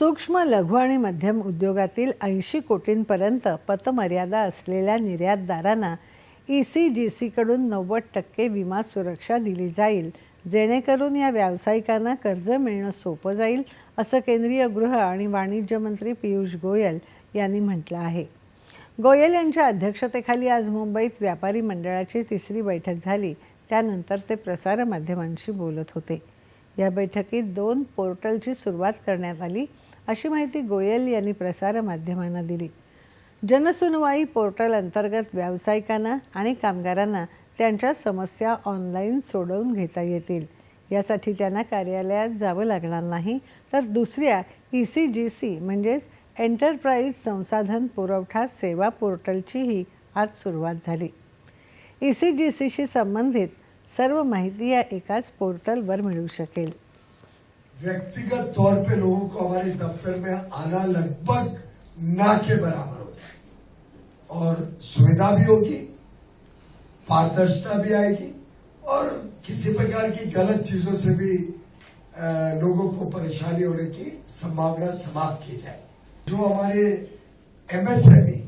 सूक्ष्म लघु आणि मध्यम उद्योगातील ऐंशी कोटींपर्यंत पतमर्यादा असलेल्या निर्यातदारांना ई सी जी सीकडून नव्वद टक्के विमा सुरक्षा दिली जाईल. जेणेकरून या व्यावसायिकांना कर्ज मिळणं सोपं जाईल असं केंद्रीय गृह आणि वाणिज्य मंत्री पियुष गोयल यांनी म्हटलं आहे. गोयल यांच्या अध्यक्षतेखाली आज मुंबईत व्यापारी मंडळाची तिसरी बैठक झाली. त्यानंतर ते प्रसारमाध्यमांशी बोलत होते. या बैठकीत दोन पोर्टलची सुरुवात करण्यात आली अशी माहिती गोयल यांनी प्रसारमाध्यमांना दिली. जनसुनवाई पोर्टल अंतर्गत व्यावसायिकांना आणि कामगारांना त्यांच्या समस्या ऑनलाईन सोडवून घेता येतील. यासाठी त्यांना कार्यालयात जावं लागणार नाही तर दुसऱ्या ई सी जी सी म्हणजेच एंटरप्राइज संसाधन पुरवठा सेवा पोर्टलचीही आज सुरुवात झाली. ई सी जी सीशी संबंधित सर्व माहिती या एकाच पोर्टलवर मिळू शकेल. व्यक्तिगत तौर पे लोगों को हमारे दफ्तर में आना लगभग ना के बराबर हो। जाए और सुविधा भी होगी, पारदर्शिता भी आएगी, और किसी प्रकार की गलत चीज़ों से भी लोगों को परेशानी होने की संभावना समाप्त की जाए जो हमारे एमएसएमई,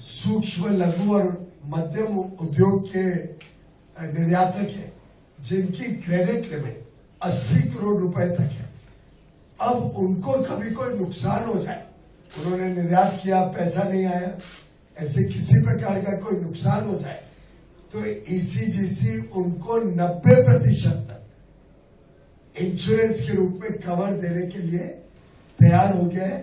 सूक्ष्म लघु और मध्यम उद्योग के निर्यातक है, जिनकी क्रेडिट लिमिट 80 करोड़ रुपए तक है। अब उनको कभी कोई नुकसान हो जाए, उन्होंने निर्यात किया, पैसा नहीं आया, ऐसे किसी प्रकार का कोई नुकसान हो जाए तो ईसीजीसी उनको 90 प्रतिशत तक इंश्योरेंस के रूप में कवर देने के लिए तैयार हो गया है।